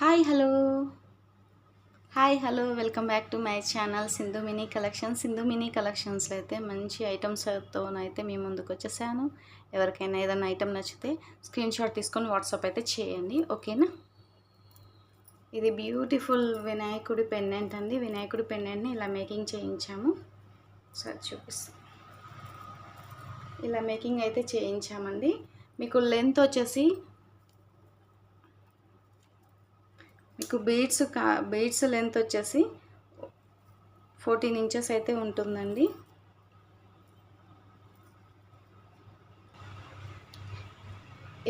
Hi hello hi hello welcome back to my channel Sindhu mini collection Sindhu mini కలెక్షన్స్లో అయితే మంచి ఐటమ్స్తో అయితే మీ ముందుకు వచ్చేసాను. ఎవరికైనా ఏదైనా ఐటమ్ నచ్చితే స్క్రీన్ షాట్ తీసుకొని వాట్సాప్ అయితే చేయండి. ఓకేనా ఇది బ్యూటిఫుల్ వినాయకుడి పెండెంట్ అండి. వినాయకుడి పెండెంట్ని ఇలా మేకింగ్ చేయించాము. సరే చూపిస్తాం ఇలా మేకింగ్ అయితే చేయించామండి. మీకు లెంత్ వచ్చేసి మీకు బీడ్స్ కా బీడ్స్ లెంత్ వచ్చేసి ఫోర్టీన్ ఇంచెస్ అయితే ఉంటుందండి.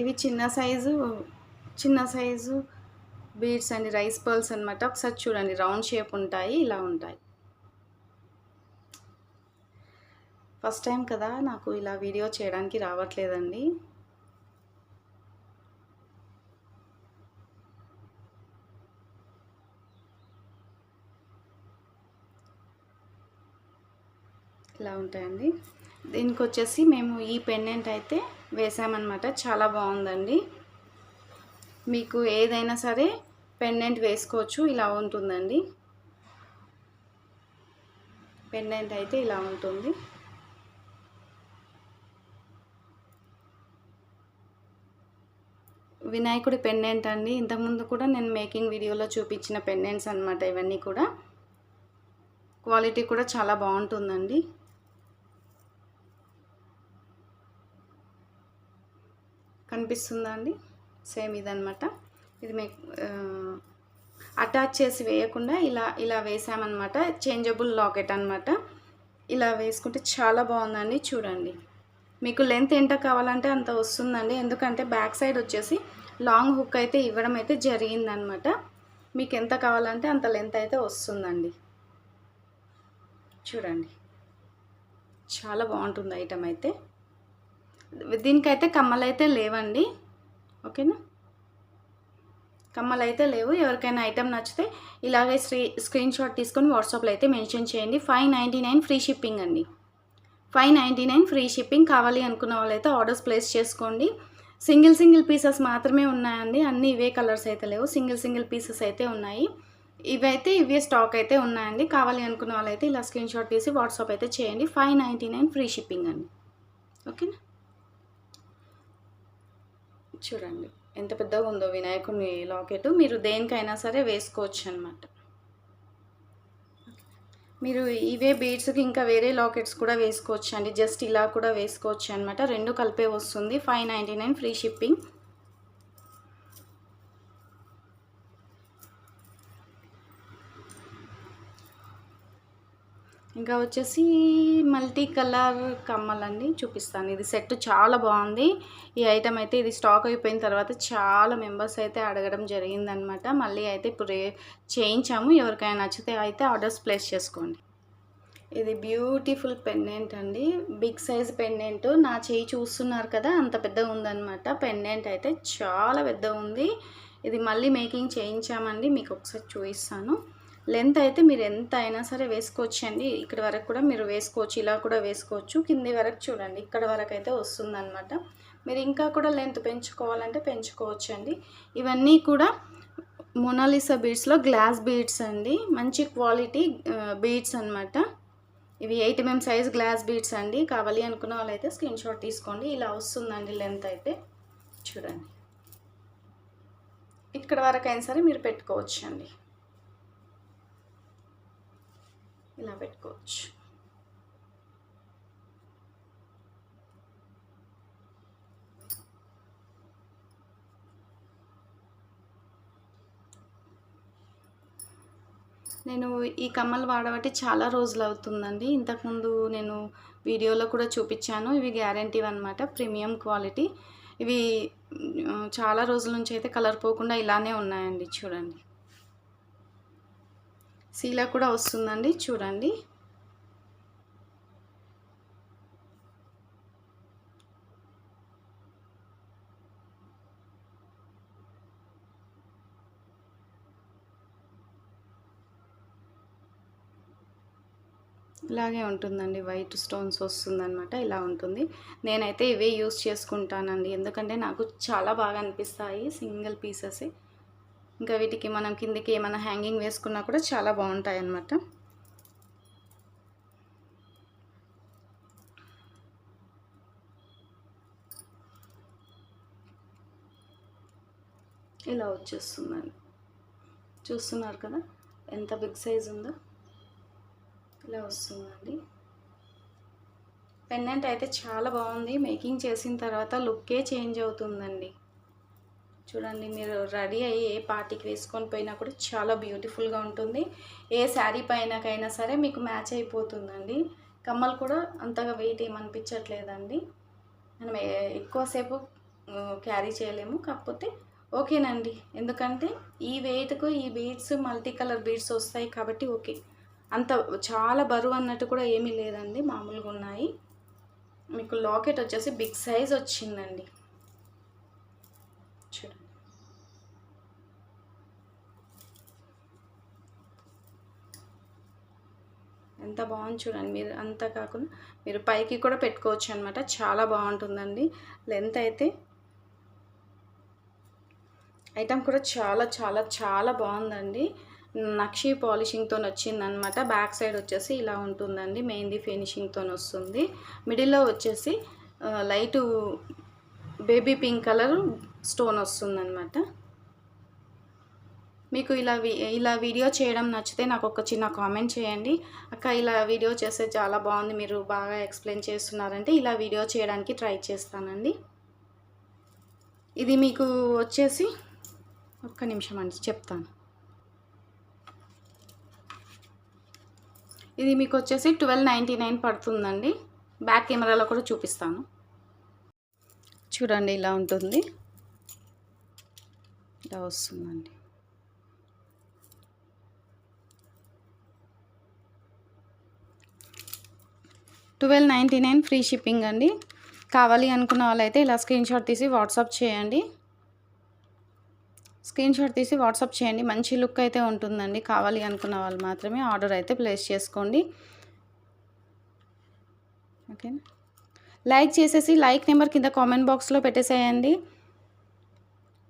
ఇవి చిన్న సైజు చిన్న సైజు బీడ్స్ అండి రైస్ పర్ల్స్ అనమాట ఒకసారి చూడండి రౌండ్ షేప్ ఉంటాయి ఇలా ఉంటాయి. ఫస్ట్ టైం కదా నాకు ఇలా వీడియో చేయడానికి రావట్లేదండి. ఇలా ఉంటాయండి. దీనికి వచ్చేసి మేము ఈ పెండెంట్ అయితే వేసామన్నమాట. చాలా బాగుందండి. మీకు ఏదైనా సరే పెండెంట్ వేసుకోవచ్చు ఇలా ఉంటుందండి. పెండెంట్ అయితే ఇలా ఉంటుంది. వినాయకుడి పెండెంట్ అండి. ఇంతకుముందు కూడా నేను మేకింగ్ వీడియోలో చూపించిన పెండెంట్స్ అనమాట ఇవన్నీ కూడా. క్వాలిటీ కూడా చాలా బాగుంటుందండి. కనిపిస్తుందా అండి? సేమ్ ఇదనమాట ఇది మీకు అటాచ్ చేసి వేయకుండా ఇలా ఇలా వేసామన్నమాట. చేంజబుల్ లాకెట్ అనమాట ఇలా వేసుకుంటే చాలా బాగుందండి చూడండి. మీకు లెంత్ ఎంత కావాలంటే అంత వస్తుందండి. ఎందుకంటే బ్యాక్ సైడ్ వచ్చేసి లాంగ్ హుక్ అయితే ఇవ్వడం అయితే జరిగిందనమాట మీకు ఎంత కావాలంటే అంత లెంత్ అయితే వస్తుందండి. చూడండి. చాలా బాగుంటుంది ఐటమ్ అయితే. దీనికైతే కమ్మలు అయితే లేవండి. ఓకేనా? కమ్మలు అయితే లేవు. ఎవరికైనా ఐటెం నచ్చితే ఇలాగే స్క్రీ స్క్రీన్ షాట్ తీసుకొని వాట్సాప్లో అయితే మెన్షన్ చేయండి. Five ninety nine free shipping అండి. Five ninety nine free shipping కావాలి అనుకున్న వాళ్ళైతే ఆర్డర్స్ ప్లేస్ చేసుకోండి. సింగిల్ సింగిల్ పీసెస్ మాత్రమే ఉన్నాయండి. అన్నీ ఇవే కలర్స్ అయితే లేవు. సింగిల్ సింగిల్ పీసెస్ అయితే ఉన్నాయి. ఇవైతే ఇవే స్టాక్ అయితే ఉన్నాయండి. కావాలి అనుకున్న వాళ్ళైతే ఇలా స్క్రీన్ షాట్ తీసి వాట్సాప్ అయితే చేయండి. Five ninety nine free shipping అండి. ఓకేనా? చూడండి ఎంత పెద్దగా ఉందో వినాయకుని లాకెట్. మీరు దేనికైనా సరే వేసుకోవచ్చు అనమాట మీరు ఇవే బీడ్స్కి ఇంకా వేరే లాకెట్స్ కూడా వేసుకోవచ్చు అండి జస్ట్ ఇలా కూడా వేసుకోవచ్చు అనమాట రెండు కలిపే వస్తుంది. Five ninety nine free shipping. ఇంకా వచ్చేసి మల్టీ కలర్ కమ్మలండి చూపిస్తాను. ఇది సెట్ చాలా బాగుంది. ఈ ఐటమ్ అయితే ఇది స్టాక్ అయిపోయిన తర్వాత చాలా మెంబర్స్ అయితే అడగడం జరిగిందనమాట. మళ్ళీ అయితే ఇప్పుడు చేయించాము. ఎవరికైనా నచ్చితే అయితే ఆర్డర్స్ ప్లేస్ చేసుకోండి. ఇది బ్యూటిఫుల్ పెండెంట్ అండి. Big size pendant. నా చేయి చూస్తున్నారు కదా అంత పెద్దగా ఉందనమాట. పెండెంట్ అయితే చాలా పెద్దగా ఉంది. ఇది మళ్ళీ మేకింగ్ చేయించామండి. మీకు ఒకసారి చూపిస్తాను. లెంత్ అయితే మీరు ఎంత అయినా సరే వేసుకోవచ్చు అండి ఇక్కడ వరకు కూడా మీరు వేసుకోవచ్చు ఇలా కూడా వేసుకోవచ్చు. కింది వరకు చూడండి ఇక్కడ వరకు అయితే వస్తుందన్నమాట. మీరు ఇంకా కూడా లెంత్ పెంచుకోవాలంటే పెంచుకోవచ్చు అండి ఇవన్నీ కూడా మొనాలిసా బీడ్స్లో గ్లాస్ బీడ్స్ అండి. మంచి క్వాలిటీ బీడ్స్ అనమాట ఇవి eight M M size glass beads అండి. కావాలి అనుకున్న వాళ్ళైతే స్క్రీన్ షాట్ తీసుకోండి. ఇలా వస్తుందండి లెంత్ అయితే. చూడండి. ఇక్కడ వరకు అయినా సరే మీరు పెట్టుకోవచ్చు అండి ఇలా పెట్టుకోవచ్చు. నేను ఈ కమ్మలు వాడబట్టి చాలా రోజులు అవుతుందండి. ఇంతకుముందు నేను వీడియోలో కూడా చూపించాను. ఇవి గ్యారంటీ అనమాట ప్రీమియం క్వాలిటీ. ఇవి చాలా రోజుల నుంచి అయితే కలర్ పోకుండా ఇలానే ఉన్నాయండి చూడండి. సీలా కూడా వస్తుందండి చూడండి. ఇలాగే ఉంటుందండి వైట్ స్టోన్స్ వస్తుందన్నమాట ఇలా ఉంటుంది. నేనైతే ఇవే యూస్ చేసుకుంటానండి ఎందుకంటే నాకు చాలా బాగా అనిపిస్తాయి సింగిల్ పీసెస్. ఇంకా వీటికి మనం కిందికి ఏమైనా హ్యాంగింగ్ వేసుకున్నా కూడా చాలా బాగుంటాయి అన్నమాట ఇలా వచ్చేస్తుందండి. చూస్తున్నారు కదా? ఎంత బిగ్ సైజ్ ఉందో? ఇలా వస్తుందండి. పెన్నెంట్ అయితే చాలా బాగుంది. మేకింగ్ చేసిన తర్వాత లుక్కే చేంజ్ అవుతుందండి. చూడండి మీరు రెడీ అయ్యి ఏ పార్టీకి వేసుకొని పోయినా కూడా చాలా బ్యూటిఫుల్గా ఉంటుంది. ఏ శారీ పైనకైనా సరే మీకు మ్యాచ్ అయిపోతుందండి. కమ్మలు కూడా అంతగా వెయిట్ ఏమనిపించట్లేదండి. మనం ఎక్కువసేపు క్యారీ చేయలేము. కాకపోతే ఓకేనండి. ఎందుకంటే ఈ వెయిట్కు ఈ బీడ్స్ మల్టీ కలర్ బీడ్స్ వస్తాయి కాబట్టి ఓకే. అంత చాలా బరువు అన్నట్టు కూడా ఏమీ లేదండి. మామూలుగా ఉన్నాయి. మీకు లాకెట్ వచ్చేసి బిగ్ సైజ్ వచ్చిందండి చూడండి ఎంత బాగుంది చూడండి. మీరు అంతా కాకుండా మీరు పైకి కూడా పెట్టుకోవచ్చు అనమాట చాలా బాగుంటుందండి. లెంత్ అయితే ఐటమ్ కూడా చాలా చాలా చాలా బాగుందండి. నక్షి పాలిషింగ్తో వచ్చిందనమాట బ్యాక్ సైడ్ వచ్చేసి ఇలా ఉంటుందండి. మెహందీ ఫినిషింగ్తో వస్తుంది. మిడిల్లో వచ్చేసి light baby pink colour stone వస్తుందన్నమాట. మీకు ఇలా ఇలా వీడియో చేయడం నచ్చితే నాకు ఒక చిన్న కామెంట్ చేయండి. అక్క ఇలా వీడియో చేస్తే చాలా బాగుంది మీరు బాగా ఎక్స్ప్లెయిన్ చేస్తున్నారంటే ఇలా వీడియో చేయడానికి ట్రై చేస్తానండి. ఇది మీకు వచ్చేసి ఒక్క నిమిషం అండి చెప్తాను. ఇది మీకు వచ్చేసి ట్వెల్వ్ నైంటీ నైన్ పడుతుందండి. బ్యాక్ కెమెరాలో కూడా చూపిస్తాను. చూడండి ఇలా ఉంటుంది. ఇలా వస్తుందండి. Twelve ninety nine free shipping అండి. కావాలి అనుకున్న వాళ్ళైతే ఇలా స్క్రీన్ షాట్ తీసి వాట్సాప్ చేయండి. స్క్రీన్ షాట్ తీసి వాట్సాప్ చేయండి. మంచి లుక్ అయితే ఉంటుందండి. కావాలి అనుకున్న వాళ్ళు మాత్రమే ఆర్డర్ అయితే ప్లేస్ చేసుకోండి. ఓకేనా లైక్ చేసేసి లైక్ నెంబర్ కింద కామెంట్ బాక్స్లో పెట్టేసేయండి.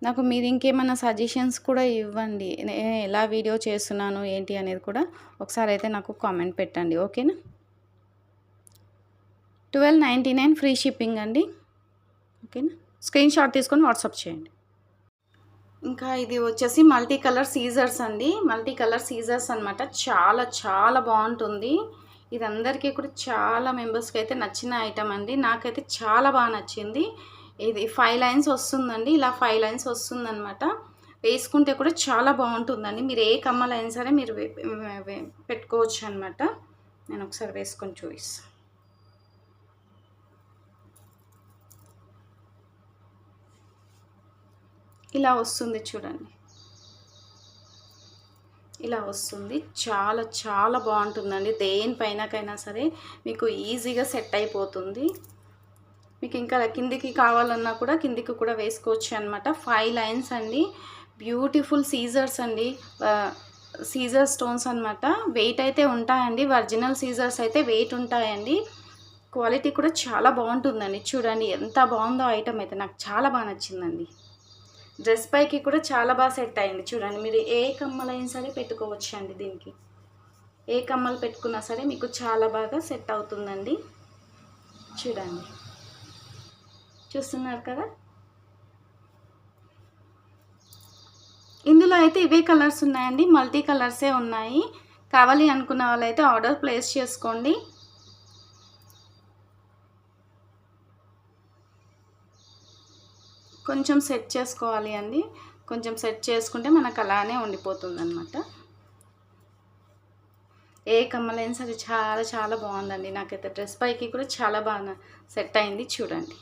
నాకు మీరు ఇంకేమైనా సజెషన్స్ కూడా ఇవ్వండి. నేను ఎలా వీడియో చేస్తున్నాను ఏంటి అనేది కూడా ఒకసారి అయితే నాకు కామెంట్ పెట్టండి. ఓకేనా? Twelve ninety nine free shipping అండి. ఓకేనా? స్క్రీన్ షాట్ తీసుకొని వాట్సాప్ చేయండి. ఇంకా ఇది వచ్చేసి మల్టీ కలర్ సీజర్స్ అండి. మల్టీ కలర్ సీజర్స్ అనమాట చాలా చాలా బాగుంటుంది. ఇది అందరికీ కూడా చాలా మెంబర్స్కి అయితే నచ్చిన ఐటమ్ అండి. నాకైతే చాలా బాగా నచ్చింది. ఇది ఫైవ్ లైన్స్ వస్తుందండి. ఇలా ఫైవ్ లైన్స్ వస్తుందన్నమాట. వేసుకుంటే కూడా చాలా బాగుంటుందండి. మీరు ఏ కమ్మలైనా సరే మీరు పెట్టుకోవచ్చు అనమాట నేను ఒకసారి వేసుకొని చూపిస్తాను ఇలా వస్తుంది చూడండి. ఇలా వస్తుంది. చాలా చాలా బాగుంటుందండి. దేనిపైనకైనా సరే మీకు ఈజీగా సెట్ అయిపోతుంది. మీకు ఇంకా కిందికి కావాలన్నా కూడా కిందికి కూడా వేసుకోవచ్చు అనమాట ఫైవ్ లైన్స్ అండి. బ్యూటిఫుల్ సీజర్స్ అండి. సీజర్ స్టోన్స్ అనమాట వెయిట్ అయితే ఉంటాయండి. ఒరిజినల్ సీజర్స్ అయితే వెయిట్ ఉంటాయండి. క్వాలిటీ కూడా చాలా బాగుంటుందండి. చూడండి ఎంత బాగుందో ఐటమ్ అయితే. నాకు చాలా బాగా నచ్చిందండి. డ్రెస్ పైకి కూడా చాలా బాగా సెట్ అయింది. చూడండి మీరు ఏ కమ్మలైనా సరే పెట్టుకోవచ్చు అండి దీనికి. ఏ కమ్మలు పెట్టుకున్నా సరే మీకు చాలా బాగా సెట్ అవుతుందండి. చూడండి. చూస్తున్నారు కదా? ఇందులో అయితే ఇవే కలర్స్ ఉన్నాయండి. మల్టీ కలర్సే ఉన్నాయి. కావాలి అనుకున్న వాళ్ళైతే ఆర్డర్ ప్లేస్ చేసుకోండి. కొంచెం సెట్ చేసుకోవాలి అండి. కొంచెం సెట్ చేసుకుంటే మనకు అలానే ఉండిపోతుంది అనమాట ఏ కమ్మలైనా సరే చాలా చాలా బాగుందండి. నాకైతే డ్రెస్ పైకి కూడా చాలా బాగా సెట్ అయింది చూడండి.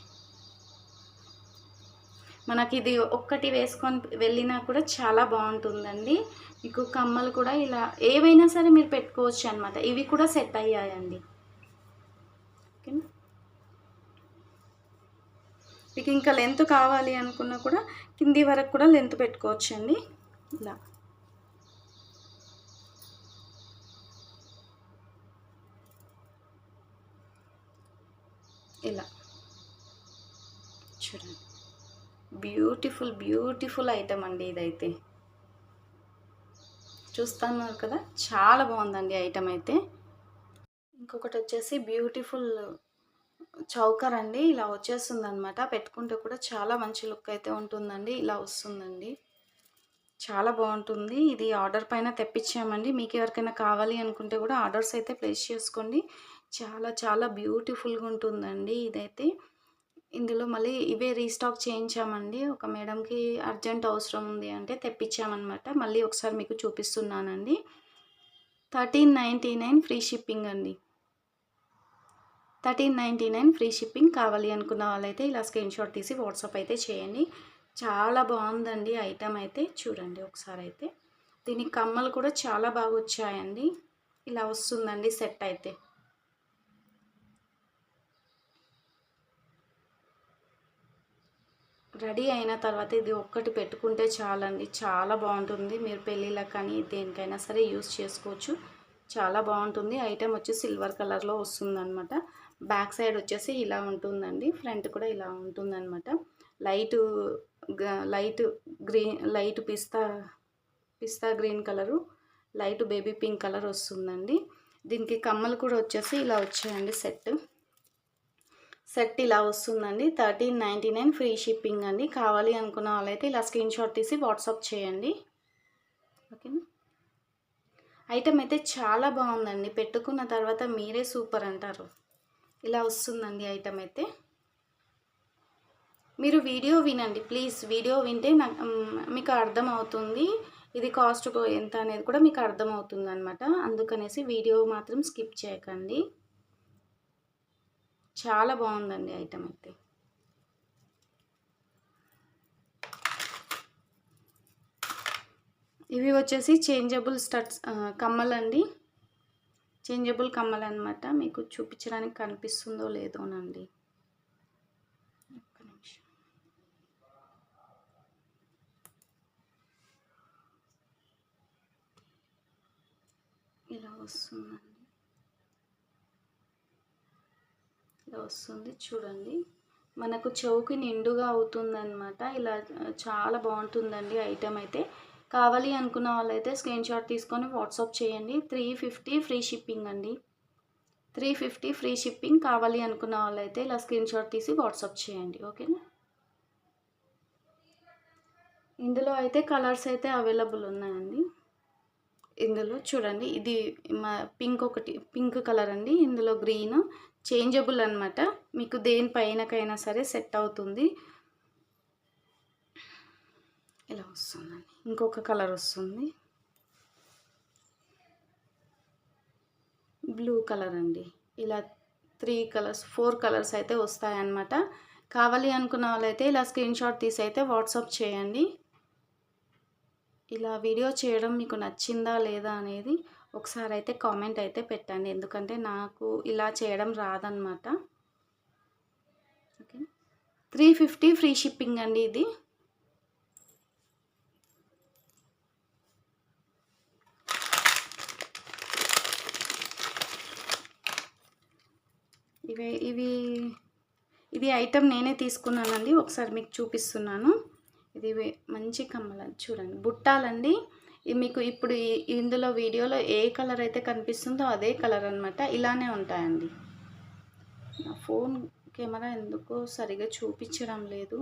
మనకి ఇది ఒక్కటి వేసుకొని వెళ్ళినా కూడా చాలా బాగుంటుందండి. మీకు కమ్మలు కూడా ఇలా ఏవైనా సరే మీరు పెట్టుకోవచ్చు అనమాట ఇవి కూడా సెట్ అయ్యాయండి. ఓకేనా? మీకు ఇంకా లెంత్ కావాలి అనుకున్నా కూడా కింది వరకు కూడా లెంత్ పెట్టుకోవచ్చు అండి ఇలా. ఇలా. చూడండి. బ్యూటిఫుల్ బ్యూటిఫుల్ ఐటమ్ అండి ఇదైతే. చూస్తున్నారు కదా? చాలా బాగుందండి ఐటమ్ అయితే. ఇంకొకటి వచ్చేసి బ్యూటిఫుల్ చౌకర్ అండి ఇలా వచ్చేస్తుంది అనమాట పెట్టుకుంటే కూడా చాలా మంచి లుక్ అయితే ఉంటుందండి. ఇలా వస్తుందండి. చాలా బాగుంటుంది. ఇది ఆర్డర్ పైన తెప్పించామండి. మీకు ఎవరికైనా కావాలి అనుకుంటే కూడా ఆర్డర్స్ అయితే ప్లేస్ చేసుకోండి. చాలా చాలా బ్యూటిఫుల్గా ఉంటుందండి ఇదైతే. ఇందులో మళ్ళీ ఇవే రీస్టాక్ చేయించామండి. ఒక మేడంకి అర్జెంట్ అవసరం ఉంది అంటే తెప్పించామన్నమాట. మళ్ళీ ఒకసారి మీకు చూపిస్తున్నానండి. Thirteen ninety nine free shipping అండి. Thirteen ninety nine free shipping కావాలి అనుకున్న వాళ్ళైతే ఇలా స్క్రీన్ షాట్ తీసి వాట్సాప్ అయితే చేయండి. చాలా బాగుందండి ఐటమ్ అయితే. చూడండి ఒకసారి అయితే. దీనికి కమ్మలు కూడా చాలా బాగా వచ్చాయండి. ఇలా వస్తుందండి సెట్ అయితే. రెడీ అయిన తర్వాత ఇది ఒక్కటి పెట్టుకుంటే చాలండి. చాలా బాగుంటుంది. మీరు పెళ్ళిళ్ళకి కానీ దేనికైనా సరే యూస్ చేసుకోవచ్చు. చాలా బాగుంటుంది. ఐటెం వచ్చి సిల్వర్ కలర్లో వస్తుందన్నమాట. బ్యాక్ సైడ్ వచ్చేసి ఇలా ఉంటుందండి. ఫ్రంట్ కూడా ఇలా ఉంటుందన్నమాట. లైట్ లైట్ గ్రీన్ లైట్ పిస్తా పిస్తా green colour light baby pink colour వస్తుందండి. దీనికి కమ్మలు కూడా వచ్చేసి ఇలా వచ్చాయండి సెట్. సెట్ ఇలా వస్తుందండి. Thirteen ninety nine free shipping అండి. కావాలి అనుకున్న వాళ్ళైతే ఇలా స్క్రీన్ షాట్ తీసి వాట్సాప్ చేయండి. ఓకేనా? ఐటమ్ అయితే చాలా బాగుందండి. పెట్టుకున్న తర్వాత మీరే సూపర్ అంటారు. ఇలా వస్తుందండి ఐటమ్ అయితే మీరు వీడియో వినండి. ప్లీజ్ వీడియో వింటే నాకు మీకు అర్థమవుతుంది. ఇది కాస్ట్ ఎంత అనేది కూడా మీకు అర్థమవుతుంది అనమాట అందుకనేసి వీడియో మాత్రం స్కిప్ చేయకండి. చాలా బాగుందండి ఐటమ్ అయితే ఇవి వచ్చేసి చేంజబుల్ స్టడ్స్ కమ్మలండి. చేంజబుల్ కమ్మలు అనమాట మీకు చూపించడానికి కనిపిస్తుందో లేదోనండి. ఒక్క నిమిషం. ఇలా వస్తుందండి. ఇలా వస్తుంది చూడండి. మనకు చౌకి నిండుగా అవుతుందన్నమాట. ఇలా చాలా బాగుంటుందండి ఐటెం అయితే. కావాలి అనుకున్న వాళ్ళైతే స్క్రీన్ షాట్ తీసుకొని వాట్సాప్ చేయండి. త్రీ ఫిఫ్టీ ఫ్రీ షిప్పింగ్ అండి. త్రీ ఫిఫ్టీ ఫ్రీ షిప్పింగ్ కావాలి అనుకున్న వాళ్ళైతే ఇలా స్క్రీన్ షాట్ తీసి వాట్సాప్ చేయండి. ఓకేనా? ఇందులో అయితే కలర్స్ అయితే అవైలబుల్ ఉన్నాయండి. ఇందులో చూడండి. ఇది మా పింక్ ఒకటి పింక్ కలర్ అండి. ఇందులో గ్రీన్ చేంజబుల్ అనమాట మీకు దేనిపైనకైనా సరే సెట్ అవుతుంది. ఇలా వస్తుందండి. ఇంకొక కలర్ వస్తుంది. బ్లూ కలర్ అండి. ఇలా త్రీ కలర్స్ ఫోర్ కలర్స్ అయితే వస్తాయన్నమాట. కావాలి అనుకున్న వాళ్ళైతే ఇలా స్క్రీన్ షాట్ తీసి అయితే వాట్సాప్ చేయండి. ఇలా వీడియో చేయడం మీకు నచ్చిందా లేదా అనేది ఒకసారి అయితే కామెంట్ అయితే పెట్టండి. ఎందుకంటే నాకు ఇలా చేయడం రాదనమాట okay. Three fifty free shipping అండి ఇది. ఇవి ఇవి ఇది ఐటమ్ నేనే తీసుకున్నానండి. ఒకసారి మీకు చూపిస్తున్నాను. ఇది మంచి కమ్మల. చూడండి బుట్టాలండి. మీకు ఇప్పుడు ఇందులో వీడియోలో ఏ కలర్ అయితే కనిపిస్తుందో అదే కలర్ అనమాట ఇలానే ఉంటాయండి. నా ఫోన్ కెమెరా ఎందుకో సరిగా చూపించడం లేదు.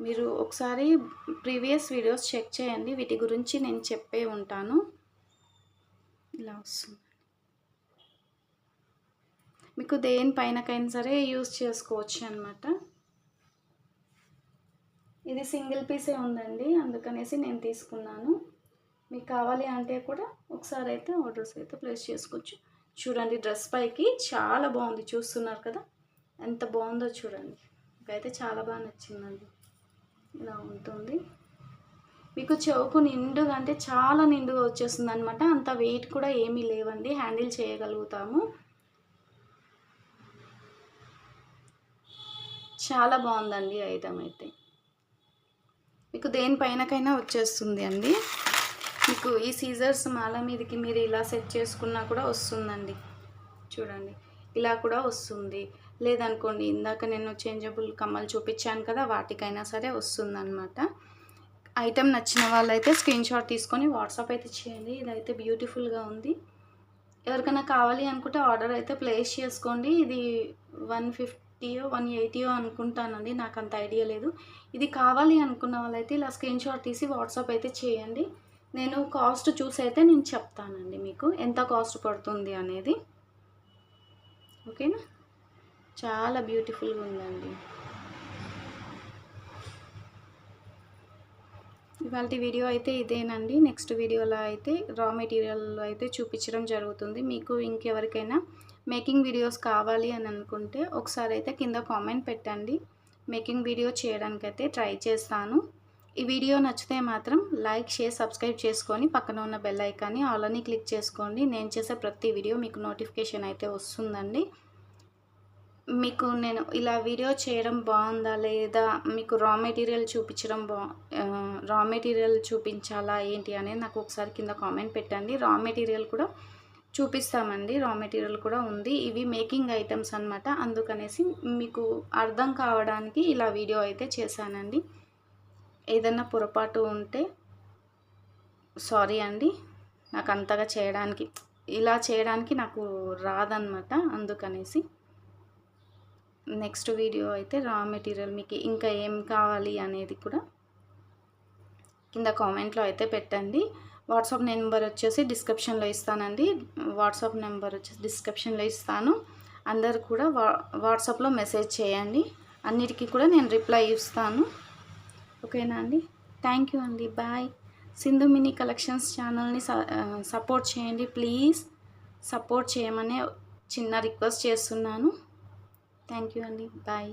మీరు ఒకసారి ప్రీవియస్ వీడియోస్ చెక్ చేయండి. వీటి గురించి నేను చెప్పే ఉంటాను. ఇలా వస్తుంది. మీకు దేనిపైనకైనా సరే యూస్ చేసుకోవచ్చు అనమాట ఇది సింగిల్ పీసే ఉందండి అందుకనేసి నేను తీసుకున్నాను. మీకు కావాలి అంటే కూడా ఒకసారి అయితే ఆర్డర్స్ అయితే ప్లేస్ చేసుకోవచ్చు. చూడండి డ్రెస్ పైకి చాలా బాగుంది చూస్తున్నారు కదా? ఎంత బాగుందో చూడండి. అయితే చాలా బాగా నచ్చిందండి. ఇలా ఉంటుంది. మీకు చౌకు నిండుగా అంటే చాలా నిండుగా వచ్చేస్తుంది అనమాట అంత వెయిట్ కూడా ఏమీ లేవండి. హ్యాండిల్ చేయగలుగుతాము. చాలా బాగుందండి ఐటమ్ అయితే. మీకు దేనిపైనకైనా వచ్చేస్తుంది అండి. మీకు ఈ సీజర్స్ మాల మీదకి మీరు ఇలా సెట్ చేసుకున్నా కూడా వస్తుందండి. చూడండి ఇలా కూడా వస్తుంది. లేదనుకోండి ఇందాక నేను చేంజబుల్ కమ్మలు చూపించాను కదా వాటికైనా సరే వస్తుందన్నమాట. ఐటెం నచ్చిన వాళ్ళైతే స్క్రీన్ షాట్ తీసుకొని వాట్సాప్ అయితే చేయండి. ఇదైతే బ్యూటిఫుల్గా ఉంది. ఎవరికైనా కావాలి అనుకుంటే ఆర్డర్ అయితే ప్లేస్ చేసుకోండి. ఇది వన్ ఫిఫ్టీయో వన్ ఎయిటీయో అనుకుంటానండి. నాకు అంత ఐడియా లేదు. ఇది కావాలి అనుకున్న వాళ్ళైతే ఇలా స్క్రీన్ షాట్ తీసి వాట్సాప్ అయితే చేయండి. నేను కాస్ట్ చూసి అయితే నేను చెప్తానండి మీకు. ఎంత కాస్ట్ పడుతుంది అనేది. ఓకేనా? చాలా బ్యూటిఫుల్గా ఉందండి. ఇవాళ వీడియో అయితే ఇదేనండి. నెక్స్ట్ వీడియోలో అయితే రా మెటీరియల్ అయితే చూపించడం జరుగుతుంది. మీకు ఇంకెవరికైనా మేకింగ్ వీడియోస్ కావాలి అని అనుకుంటే ఒకసారి అయితే కింద కామెంట్ పెట్టండి. మేకింగ్ వీడియో చేయడానికైతే ట్రై చేస్తాను. ఈ వీడియో నచ్చితే మాత్రం లైక్ షేర్ సబ్స్క్రైబ్ చేసుకొని పక్కన ఉన్న బెల్ ఐకాన్ని ఆల్ అని క్లిక్ చేసుకోండి. నేను చేసే ప్రతి వీడియో మీకు నోటిఫికేషన్ అయితే వస్తుందండి. మీకు నేను ఇలా వీడియో చేయడం బాగుందా లేదా మీకు రా మెటీరియల్ చూపించడం బా రా మెటీరియల్ చూపించాలా ఏంటి అనేది నాకు ఒకసారి కింద కామెంట్ పెట్టండి. రా మెటీరియల్ కూడా చూపిస్తామండి. రా మెటీరియల్ కూడా ఉంది. ఇవి మేకింగ్ ఐటమ్స్ అనమాట అందుకనేసి మీకు అర్థం కావడానికి ఇలా వీడియో అయితే చేశానండి. ఏదన్నా పొరపాటు ఉంటే సారీ అండి. నాకు అంతగా చేయడానికి ఇలా చేయడానికి నాకు రాదనమాట అందుకనేసి నెక్స్ట్ వీడియో అయితే రా మెటీరియల్ మీకు ఇంకా ఏం కావాలి అనేది కూడా కింద కామెంట్లో అయితే పెట్టండి. వాట్సాప్ నెంబర్ వచ్చేసి డిస్క్రిప్షన్లో ఇస్తానండి. వాట్సాప్ నెంబర్ వచ్చేసి డిస్క్రిప్షన్లో ఇస్తాను. అందరు కూడా వా వాట్సాప్లో మెసేజ్ చేయండి. అన్నిటికీ కూడా నేను రిప్లై ఇస్తాను. ఓకేనా అండి? థ్యాంక్ యూ అండి. బాయ్. సింధు మినీ కలెక్షన్స్ ఛానల్ని సపోర్ట్ చేయండి. ప్లీజ్ సపోర్ట్ చేయమనే చిన్న రిక్వెస్ట్ చేస్తున్నాను. థ్యాంక్ యూ అండి. బాయ్.